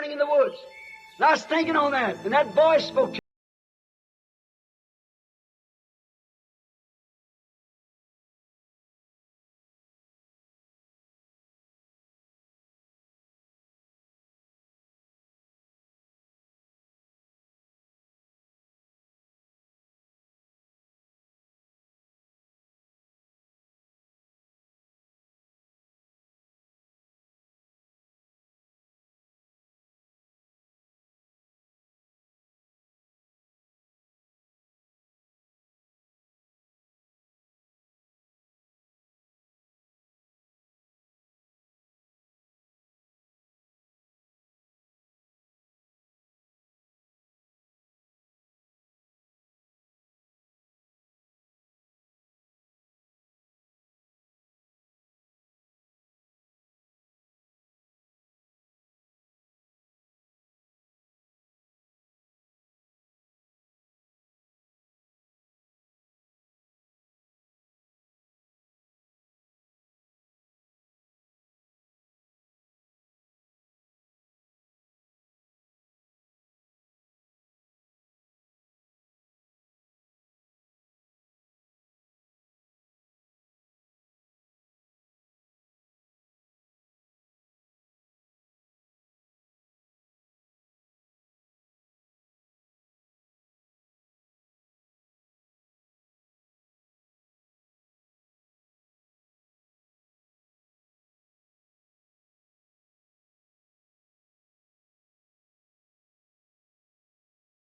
morning in the woods. And I was thinking on that, and that voice spoke to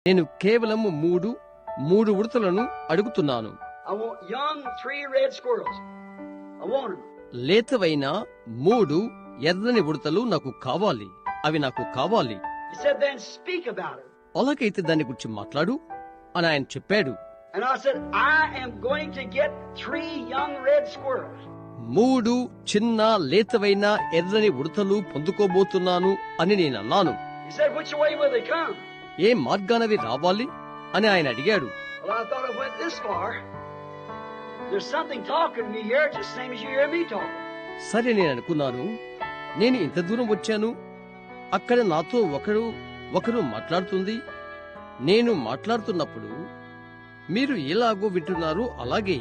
నేను కేవలం మూడు మూడు ఉడతలను అడుగుతున్నాను. లేతవైన మూడు ఎర్రని ఉడతలు నాకు కావాలి. అవి నాకు కావాలి. అలాగైతే దాని గురించి మాట్లాడు అని ఆయన చెప్పాడు. మూడు చిన్న లేతవైన ఎర్రని ఉడతలు పొందుకోబోతున్నాను అని నేను అన్నాను. ఏ మార్గానవి రావాలి అని ఆయన అడిగాడు. సరే నేను అనుకున్నాను. నేను ఇంత దూరం వచ్చాను. అక్కడ నాతో ఒకరు ఒకరు మాట్లాడుతుంది. నేను మాట్లాడుతున్నప్పుడు మీరు ఎలాగో వింటున్నారు అలాగే.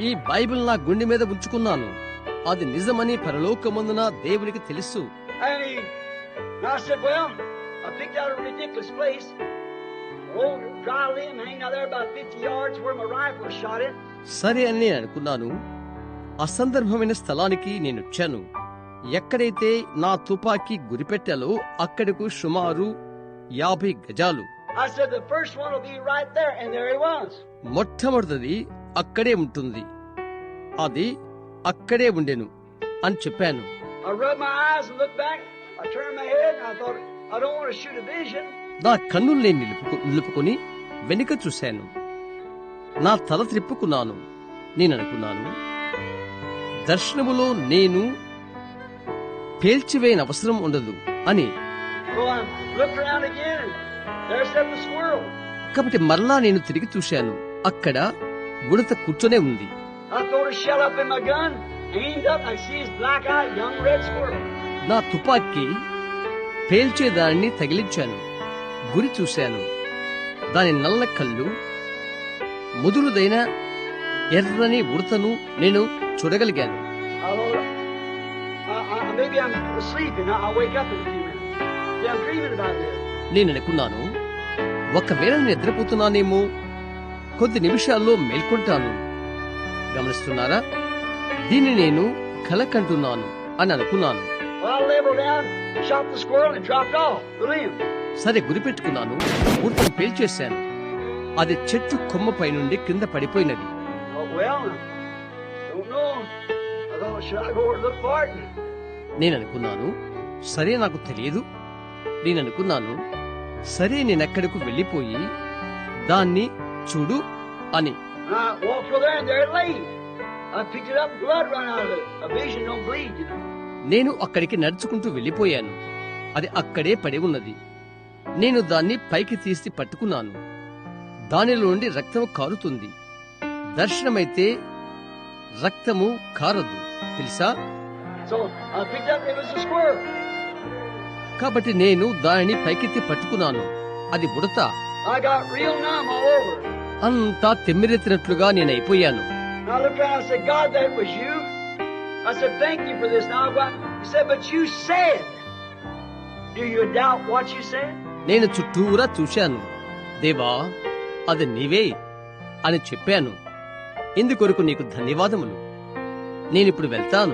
ఈ బైబిల్ నా గుండె మీద ఉంచుకున్నాను. అది నిజమని పరలోకమందున దేవునికి తెలుసు. సరే అని అనుకున్నాను. అసందర్భమైన స్థలానికి నేను వచ్చాను. ఎక్కడైతే నా తుపాకీ గురిపెట్టాలో అక్కడకు సుమారు యాభై గజాలు. మొట్టమొదటిది అక్కడే ఉంటుంది. అది అక్కడే ఉండేను అని చెప్పాను. నా కన్నుల్ని నిలుపుకు నిలుపుకొని వెనుక చూశాను. నా తల త్రిప్పుకున్నాను. నేననుకున్నాను దర్శనములో నేను పేల్చివేయని అవసరం ఉండదు అని. కాబట్టి మరలా నేను తిరిగి చూశాను. అక్కడ ఉడత కూర్చొనే ఉంది. నా తుపాకి పేల్చేదాన్ని తగిలించాను. గురి చూశాను. దాని నల్ల కళ్ళు ముదురుదైన ఎర్రని ఉడతను నేను చూడగలిగాను. నేను అనుకున్నాను. ఒకవేళ నిద్రపోతున్నానేమో కొద్ది నిమిషాల్లో మేల్కొంటాను. గమనిస్తున్నారా? దీన్ని నేను కలకంటున్నాను అని అనుకున్నాను. సరే గురిపెట్టుకున్నాను. ఉడతను పేల్చేశాను. అది చెట్టు కొమ్మపై నుండి కింద పడిపోయినది. Oh? నేను అనుకున్నాను సరే నాకు తెలియదు. నేను అనుకున్నాను సరే నేనెక్కడకు వెళ్ళిపోయి దాన్ని చూడు అని Ah, I walked over there and there it lay. I picked it up, blood ran out of it. A vision don't bleed, you know. నేను అక్కడికి నడుచుకుంటూ వెళ్ళిపోయాను. అది అక్కడే పడి ఉన్నది. నేను దాన్ని పైకి తీసి పట్టుకున్నాను. దానిలో నుండి రక్తం కారుతుంది. దర్శనమైతే రక్తము కారదు. తెలుసా? కాబట్టి నేను దానిని పైకెత్తి పట్టుకున్నాను. అది బుడత. అంతా తిమ్మిరెత్తినట్లుగా నేను అయిపోయాను నేను చుట్టూరా చూశాను. దేవా అది నీవే అని చెప్పాను. ఇందుకొరకు నీకు ధన్యవాదములు. నేనిప్పుడు వెళ్తాను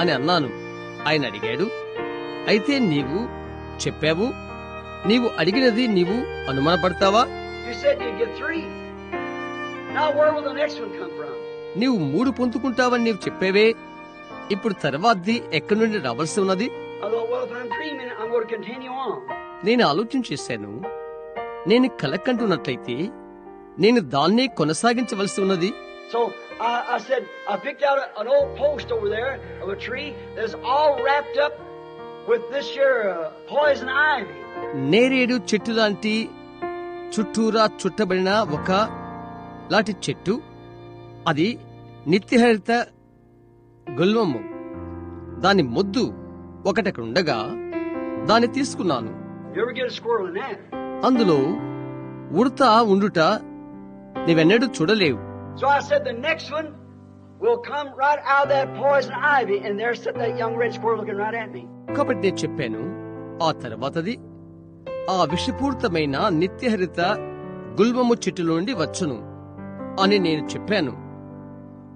అని అన్నాను. ఆయన అడిగాడు అయితే నీవు చెప్పావు నీవు అడిగినది నీవు అనుమానపడతావా? నీవు మూడు పొందుకుంటావని నీవు చెప్పేవే. ఇప్పుడు తర్వాత ఎక్కడి నుండి రావాల్సి ఉన్నది? నేను ఆలోచన చేశాను. నేను కలకంటున్నట్లయితే నేను దాన్ని కొనసాగించవలసి ఉన్నది. నేరేడు చెట్టు లాంటి చుట్టూరా చుట్టబడిన ఒక లాటి చెట్టు. అది నిత్యహరిత గుల్మము దాని ముద్దు ఒకటకుండగా దాన్ని తీసుకున్నాను. అందులో ఉడత ఉండుట నీవెన్నడూ చూడలేవు. కాబట్టి నేను చెప్పాను ఆ తర్వాతది ఆ విషపూరితమైన నిత్యహరిత గుల్మము చెట్టు నుండి వచ్చును అని నేను చెప్పాను.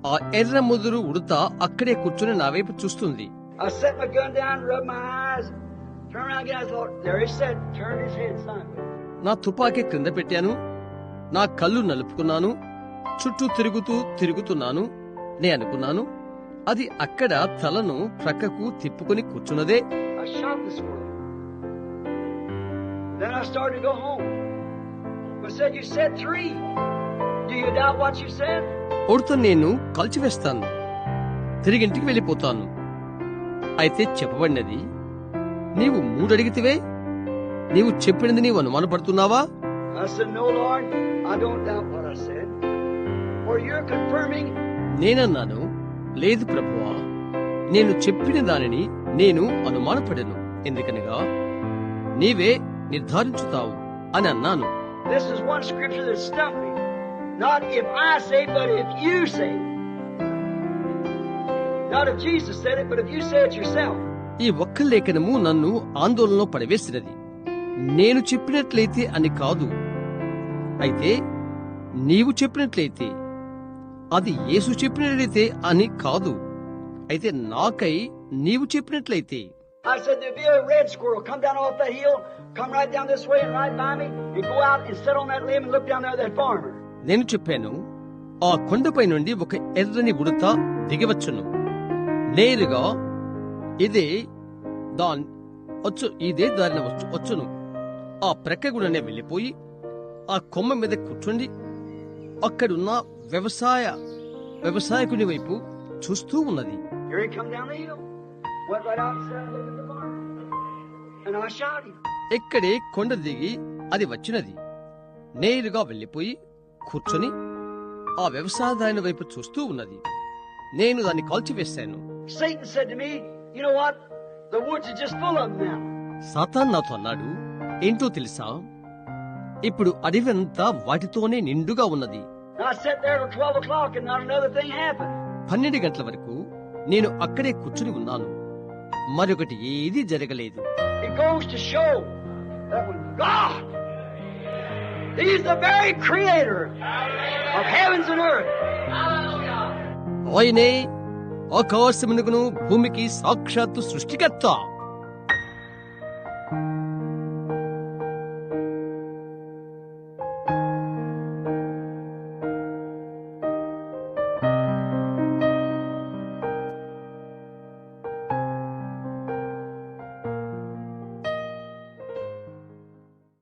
ఆ ఎర్ర ముదురు ఉడత అక్కడే కూర్చుని నా వైపు చూస్తుంది. నా తుపాకీ క్రింద పెట్టాను. నా కళ్ళు నలుపుకున్నాను. చుట్టూ తిరుగుతూ తిరుగుతున్నాను. నే అనుకున్నాను అది అక్కడ తలను ప్రక్కకు తిప్పుకొని కూర్చున్నదే. Then I started to go home. But said, You said three. Do you doubt what you said? కొడుతూ నేను కలిచివేస్తాను తిరిగి ఇంటికి వెళ్ళిపోతాను. అయితే చెప్పబడినది నీవు మూడడిగితివే? నీవు చెప్పినది నీవు అనుమానపడుతున్నావా? నేనన్నాను లేదు ప్రభువా నేను చెప్పిన దానిని నేను అనుమానపడను. ఎందుకనగా నీవే నిర్ధారించుతావు అని అన్నాను this is one scripture that stumped me. Not if I say, but if you say. Not if Jesus said it, but if you say it yourself. ఈ ఒక్క లేఖనము నన్ను ఆందోళనలో పడవేసినది నేను చెప్పినట్లయితే అని కాదు అయితే నీవు చెప్పినట్లయితే అది యేసు చెప్పినట్లయితే అని కాదు అయితే నాకై నీవు చెప్పినట్లయితే I said, there'll be a red squirrel come down off that hill, come right down this way and right by me, and go out and sit on that limb and look down there at that farmer. నేను చెప్పాను ఆ కొండపై నుండి ఒక ఎర్రని ఉడత దిగవచ్చును నేరుగా ఇదే దాన్ వచ్చు ఇదే దారిన వచ్చు వచ్చును ఆ ప్రక్కగుడనే వెళ్ళిపోయి ఆ కొమ్మ మీద కూర్చుండి అక్కడున్న వ్యవసాయ వ్యవసాయకుని వైపు చూస్తూ ఉన్నది Here he come down the hill. Went right out and sat ఇక్కడే కొండ దిగి అది వచ్చినది. నేరుగా వెళ్ళిపోయి కూర్చొని ఆ వ్యవసాయదారుని వైపు చూస్తూ ఉన్నది. నేను దాన్ని కాల్చివేశాను. సాతాన్ నాతో అన్నాడు ఏంటో తెలుసా? ఇప్పుడు అడవంతా వాటితోనే నిండుగా ఉన్నది. And I sat there till 12 o'clock and not another thing happened. పన్నెండు గంటల వరకు నేను అక్కడే కూర్చుని ఉన్నాను. మరొకటి ఏదీ జరగలేదు. goes to show that when God, He's the very creator of heavens and earth. ఆయనే ఆకాశమునకును భూమికి సాక్షాత్తు సృష్టికర్త